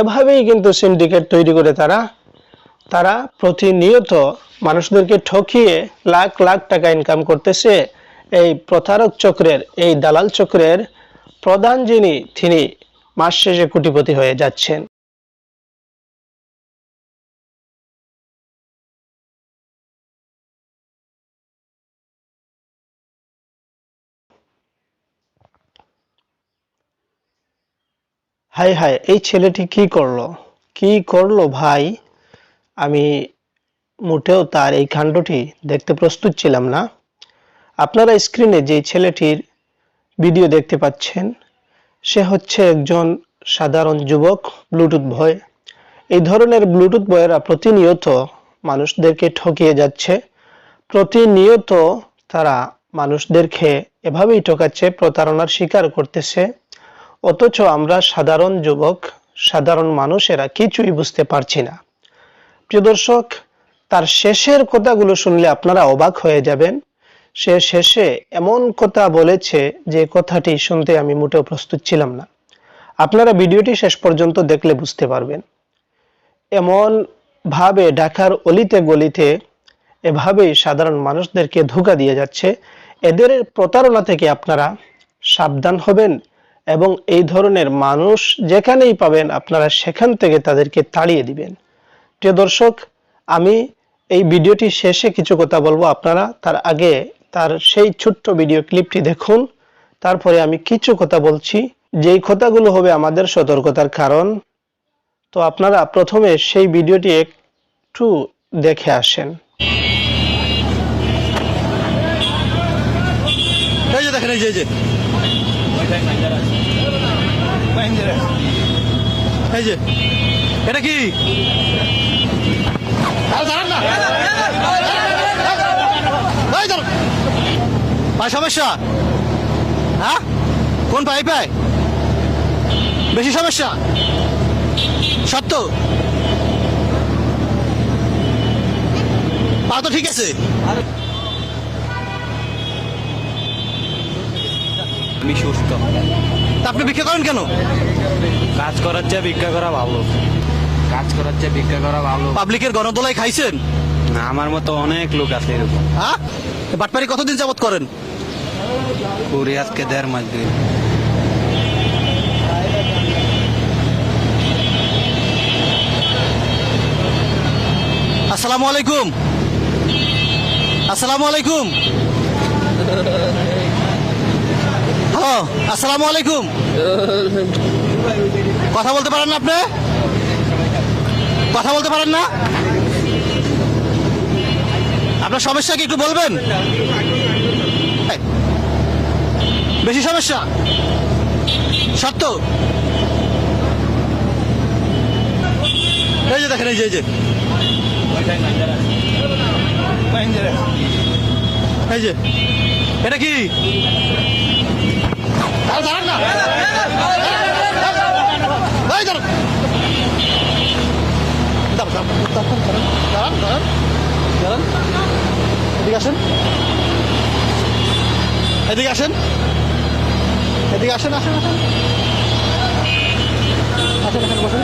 এভাবেই কিন্তু সিন্ডিকেট তৈরি করে তারা তারা প্রতিনিয়ত মানুষদেরকে ঠকিয়ে লাখ লাখ টাকা ইনকাম করতেছে। এই প্রতারক চক্রের, এই দালাল চক্রের প্রধান যিনি, তিনি মাস শেষে কোটিপতি হয়ে যাচ্ছেন। হাই হাই এই ছেলেটি কি করল? কি করল ভাই? আমি মোটেও তার এই কাণ্ডটি দেখতে প্রস্তুত ছিলাম না। আপনারা স্ক্রিনে যে ছেলেটির ভিডিও দেখতে পাচ্ছেন, সে হচ্ছে একজন সাধারণ যুবক, ব্লুটুথ ভয় এই ধরনের ব্লুটুথ বয়েরা প্রতিনিয়ত মানুষদেরকে ঠকিয়ে যাচ্ছে। প্রতিনিয়ত তারা মানুষদেরকে এভাবেই ঠকাচ্ছে, প্রতারণার শিকার করতেছে। অথচ আমরা সাধারণ যুবক, সাধারণ মানুষেরা কিছুই বুঝতে পারছি না। প্রিয় দর্শক, তার শেষের কথাগুলো শুনলে আপনারা অবাক হয়ে যাবেন। সে শেষে এমন কথা বলেছে যে কথাটি শুনতে আমি মোটেও প্রস্তুত ছিলাম না। আপনারা ভিডিওটি শেষ পর্যন্ত দেখলে বুঝতে পারবেন। এমন ভাবে ঢাকার অলিতে গলিতে এভাবেই সাধারণ মানুষদেরকে ধোকা দিয়ে যাচ্ছে। এদের প্রতারণা থেকে আপনারা সাবধান হবেন। এবং এই ধরনের মানুষ যেখানেই পাবেন, আপনারা সেখান থেকে তাদেরকে তাড়িয়ে দিবেন। প্রিয় দর্শক, আমি এই ভিডিওটি শেষে কিছু কথা বলব। আপনারা তার আগে তার সেই ছোট্ট ভিডিও ক্লিপটি দেখুন। তারপরে আমি কিছু কথা বলছি। যেই কথাগুলো হবে আমাদের সতর্কতার কারণ। তো আপনারা প্রথমে সেই ভিডিওটি একটু দেখে আসেন। এই যে দেখেন এই যে। এটা কি আরে। ভাই সমস্যা হ্যাঁ কোন পাইপে বেশি সমস্যা সত্য পা তো ঠিক আছে আমি সুস্থ। তা আপনি ভিক্ষা করেন কেন? কাজ করার চেয়ে ভিক্ষা করা ভালো। কাজ করার চেয়ে ভিক্ষা করা ভালো। পাবলিকের গণদোলাই খাইছেন? না আমার মতো অনেক লোক আছে এরকম। হ্যাঁ বাটপারি কতদিন যাবত করেন? পুরি আজকে দেড় মাস দুই আসসালামু আলাইকুম। আসসালামু আলাইকুম। হ্যালো, আসসালামু আলাইকুম। কথা বলতে পারেন না আপনি? কথা বলতে পারেন না? আপনার সমস্যা কি একটু বলবেন? বেশি সমস্যা? সত্য? এই যে দেখেন, এই যে এই যে। এই যে, এটা কি? এদিকে আসেন। এদিকে আসেন। এদিকে আসেন আসেন আসেন। আসেন এখানে বসেন।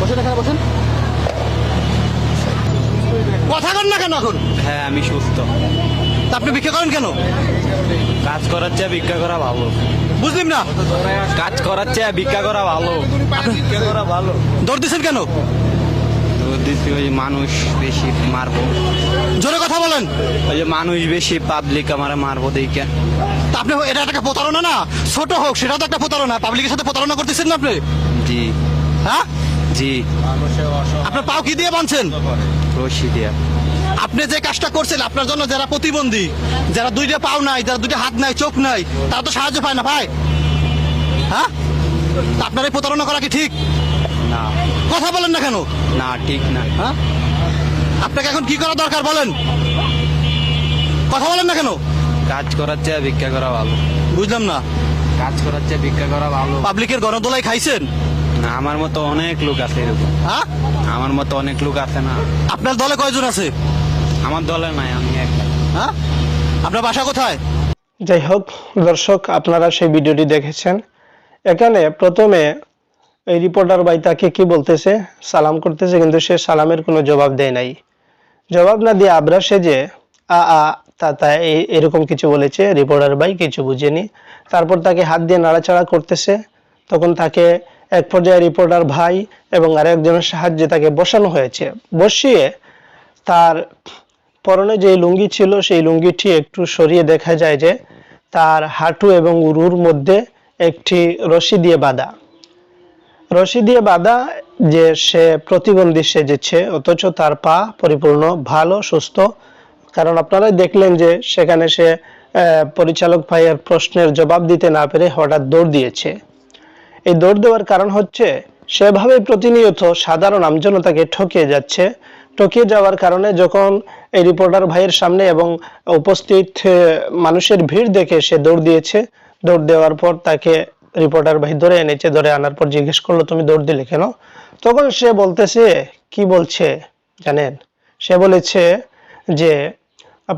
বসেন এখানে বসেন। কথা কন না কেন এখন? হ্যাঁ আমি সুস্থ। আপনি ভিক্ষা করেন কেন? কাজ করার চেয়ে ভিক্ষা করা ভালো। বুঝলিম না? কাজ করার চেয়ে ভিক্ষা করা ভালো। ভিক্ষা করা ভালো। দৌড় দিচ্ছেন কেন? ওই মানুষ বেশি মারবো। জোরে কথা বলেন। ওই যে মানুষ বেশি পাবলিক আমার মারবো দেখে। আপনি এটা একটা প্রতারণা না? ছোট হোক সেটাও তো একটা প্রতারণা। পাবলিকের সাথে প্রতারণা করতেছেন না আপনি? জি। হ্যাঁ? জি। আপনার পাও কি দিয়ে বাঁধছেন? রশি দিয়া। আপনি যে কাজটা করছেন আপনার জন্য যারা প্রতিবন্ধী যারা দুইটা পাও নাই যারা দুইটা হাত নাই চোখ নাই তারা তো সাহায্য পায় না ভাই। হ্যাঁ? আপনার এই প্রতারণা করা কি ঠিক? না। কথা বলেন না কেন? না ঠিক না। হ্যাঁ? আপনাকে এখন কি করা দরকার বলেন? কথা বলেন না কেন? কাজ করার চেয়ে ভিক্ষা করা ভালো। বুঝলাম না। কাজ করার চেয়ে ভিক্ষা করা ভালো। পাবলিকের গণদোলাই খাইছেন? না আমার মতো অনেক লোক আছে এরকম। হ্যাঁ? আমার মতো অনেক লোক আছে না। আপনার দলে কয়জন আছে? আমার দলে নাই আমি হ্যাঁ? আপনার বাসা কোথায়? যাই হোক দর্শক আপনারা সেই ভিডিওটি দেখেছেন। এখানে প্রথমে এই রিপোর্টার ভাই তাকে কি বলতেছে? সালাম করতেছে কিন্তু সে সালামের কোনো জবাব দেয় নাই। জবাব না দিয়ে আবরা সেজে আ আ তা তা এরকম কিছু বলেছে রিপোর্টার ভাই কিছু বুঝেনি। তারপর তাকে হাত দিয়ে নাড়াচাড়া করতেছে। তখন তাকে এক পর্যায়ে রিপোর্টার ভাই এবং আরেকজনের সাহায্যে তাকে বসানো হয়েছে। বসিয়ে তার পরনে যে লুঙ্গি ছিল, সেই লুঙ্গিটি একটু সরিয়ে দেখা যায় যে তার হাঁটু এবং উরুর মধ্যে একটি রশি দিয়ে বাঁধা। রশি দিয়ে বাঁধা যে সে প্রতিবন্ধী সেজেছে, অথচ তার পা পরিপূর্ণ ভালো, সুস্থ। কারণ আপনারাই দেখলেন যে সেখানে সে পরিচালক ভাইয়ের প্রশ্নের জবাব দিতে না পেরে হঠাৎ দৌড় দিয়েছে। এই দৌড় দেওয়ার কারণ হচ্ছে সেভাবে প্রতিনিয়ত সাধারণ আমজনতাকে ঠকিয়ে যাচ্ছে। ঠকিয়ে যাওয়ার কারণে যখন এই রিপোর্টার ভাইয়ের সামনে এবং উপস্থিত মানুষের ভিড় দেখে সে দৌড় দিয়েছে, দৌড় দেওয়ার পর তাকে রিপোর্টার ভাই ধরে এনেছে, ধরে আনার পর জিজ্ঞেস করল, তুমি দৌড় দিলে কেন? তখন সে বলতেছে, কি বলছে জানেন? সে বলেছে যে,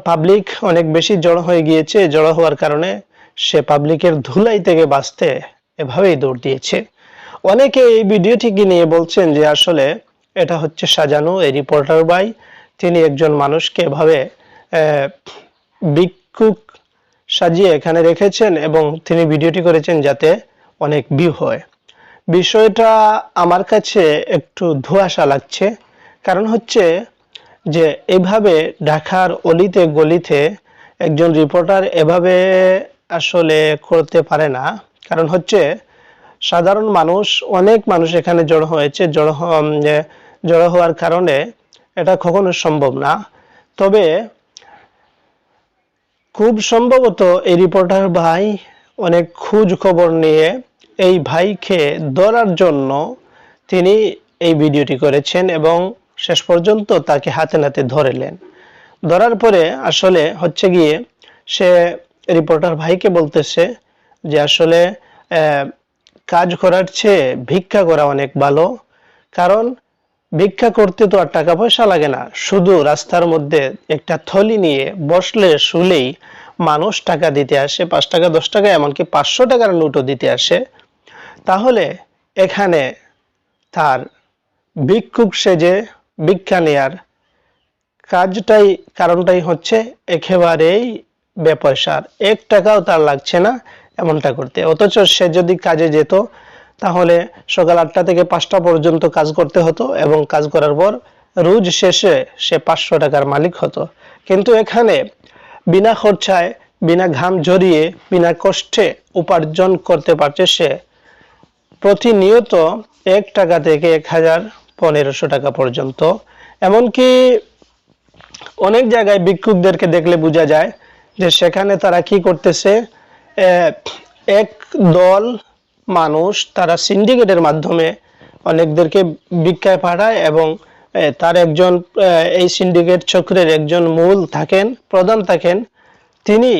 পাবলিক অনেক বেশি জড়ো হয়ে গিয়েছে, জড়ো হওয়ার কারণে সে পাবলিকের ধুলাই থেকে বাঁচতে এভাবেই দৌড় দিয়েছে। অনেকে এই ভিডিওটিকে নিয়ে বলছেন যে, আসলে এটা হচ্ছে সাজানো এই রিপোর্টার ভাই তিনি একজন মানুষকে এভাবে আহ, ভিক্ষুক সাজিয়ে এখানে রেখেছেন এবং তিনি ভিডিওটি করেছেন যাতে অনেক ভিউ হয়। বিষয়টা আমার কাছে একটু ধোঁয়াশা লাগছে। কারণ হচ্ছে যে এভাবে ঢাকার অলিতে গলিতে একজন রিপোর্টার এভাবে আসলে করতে পারে না। কারণ হচ্ছে সাধারণ মানুষ অনেক মানুষ এখানে জড়ো হয়েছে জড়ো জড়ো হওয়ার কারণে এটা কখনো সম্ভব না। তবে খুব সম্ভবত এই রিপোর্টার ভাই অনেক খোঁজ খবর নিয়ে এই ভাইকে ধরার জন্য তিনি এই ভিডিওটি করেছেন এবং শেষ পর্যন্ত তাকে হাতে নাতে ধরেলেন। ধরার পরে আসলে হচ্ছে গিয়ে সে রিপোর্টার ভাইকে বলতেছে যে আসলে কাজ করার চেয়ে ভিক্ষা করা অনেক ভালো। কারণ ভিক্ষা করতে তো আর টাকা পয়সা লাগে না। শুধু রাস্তার মধ্যে একটা থলি নিয়ে বসলে শুলেই মানুষ টাকা দিতে আসে, পাঁচ টাকা, দশ টাকা, এমনকি পাঁচশো টাকার নোটও দিতে আসে। তাহলে এখানে তার ভিক্ষুক সেজে ভিক্ষা নেয়ার কাজটাই, কারণটাই হচ্ছে একেবারেই বেপয়সার। এক টাকাও তার লাগছে না এমনটা করতে। অথচ সে যদি কাজে যেত তাহলে সকাল আটটা থেকে পাঁচটা পর্যন্ত কাজ করতে হতো এবং কাজ করার পর রোজ শেষে সে পাঁচশো টাকার মালিক হতো। কিন্তু এখানে বিনা খরচায়, বিনা ঘাম ঝরিয়ে, বিনা কষ্টে উপার্জন করতে পারছে সে। প্রতিনিয়ত এক টাকা থেকে এক হাজার পনেরোশো টাকা পর্যন্ত। এমনকি অনেক জায়গায় ভিক্ষুকদেরকে দেখলে বোঝা যায় যে সেখানে তারা কি করতেছে এক দল মানুষ তারা সিন্ডিকেটের মাধ্যমে অনেকদেরকে ভিক্ষায় পাঠায় এবং তার একজন এই সিন্ডিকেট চক্রের একজন মূল থাকেন, প্রধান থাকেন। তিনি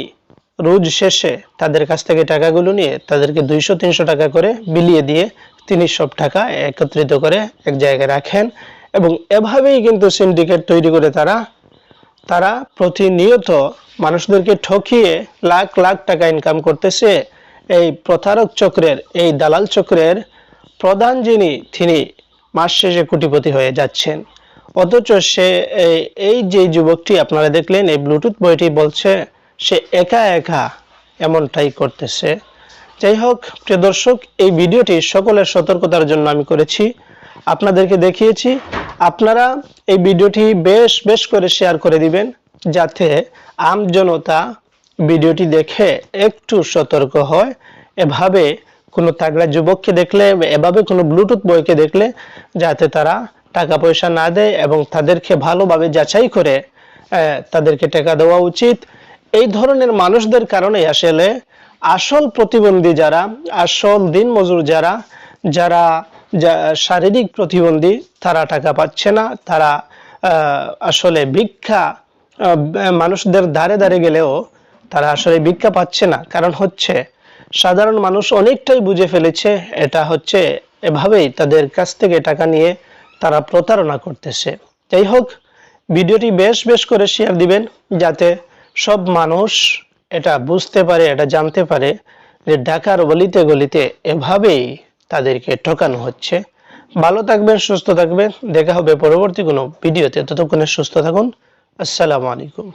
রোজ শেষে তাদের কাছ থেকে টাকাগুলো নিয়ে তাদেরকে দুইশো, তিনশো টাকা করে বিলিয়ে দিয়ে তিনি সব টাকা একত্রিত করে এক জায়গায় রাখেন এবং এভাবেই কিন্তু সিন্ডিকেট তৈরি করে তারা তারা প্রতিনিয়ত মানুষদেরকে ঠকিয়ে লাখ লাখ টাকা ইনকাম করতেছে। এই প্রতারক চক্রের, এই দালাল চক্রের প্রধান যিনি, তিনি মাস শেষে কোটিপতি হয়ে যাচ্ছেন। অথচ সে এই- যে যুবকটি আপনারা দেখলেন, এই ব্লুটুথ বইটি বলছে, সে একা একা এমনটাই করতেছে। যাই হোক, প্রিয় দর্শক, এই ভিডিওটি সকলের সতর্কতার জন্য আমি করেছি। আপনাদেরকে দেখিয়েছি, আপনারা এই ভিডিওটি বেশ বেশ করে শেয়ার করে দিবেন, যাতে আম জনতা ভিডিওটি দেখে একটু সতর্ক হয়। এভাবে কোনো তাগড়া যুবককে দেখলে, এভাবে কোনো ব্লুটুথ বইকে দেখলে যাতে তারা টাকা পয়সা না দেয় এবং তাদেরকে ভালোভাবে যাচাই করে তাদেরকে টাকা দেওয়া উচিত। এই ধরনের মানুষদের কারণে আসলে আসল প্রতিবন্ধী যারা, আসল দিন মজুর যারা যারা শারীরিক প্রতিবন্ধী, তারা টাকা পাচ্ছে না। তারা আসলে ভিক্ষা মানুষদের ধারে ধারে গেলেও তারা আসলে ভিক্ষা পাচ্ছে না। কারণ হচ্ছে, সাধারণ মানুষ অনেকটাই বুঝে ফেলেছে, এটা হচ্ছে এভাবেই তাদের কাছ থেকে টাকা নিয়ে তারা প্রতারণা করতেছে। যাই হোক, ভিডিওটি বেশ বেশ করে শেয়ার দিবেন, যাতে সব মানুষ এটা বুঝতে পারে, এটা জানতে পারে যে ঢাকার গলিতে গলিতে এভাবেই তাদেরকে ঠকানো হচ্ছে। ভালো থাকবেন, সুস্থ থাকবেন। দেখা হবে পরবর্তী কোনো ভিডিওতে। ততক্ষণে সুস্থ থাকুন। আসসালামু আলাইকুম।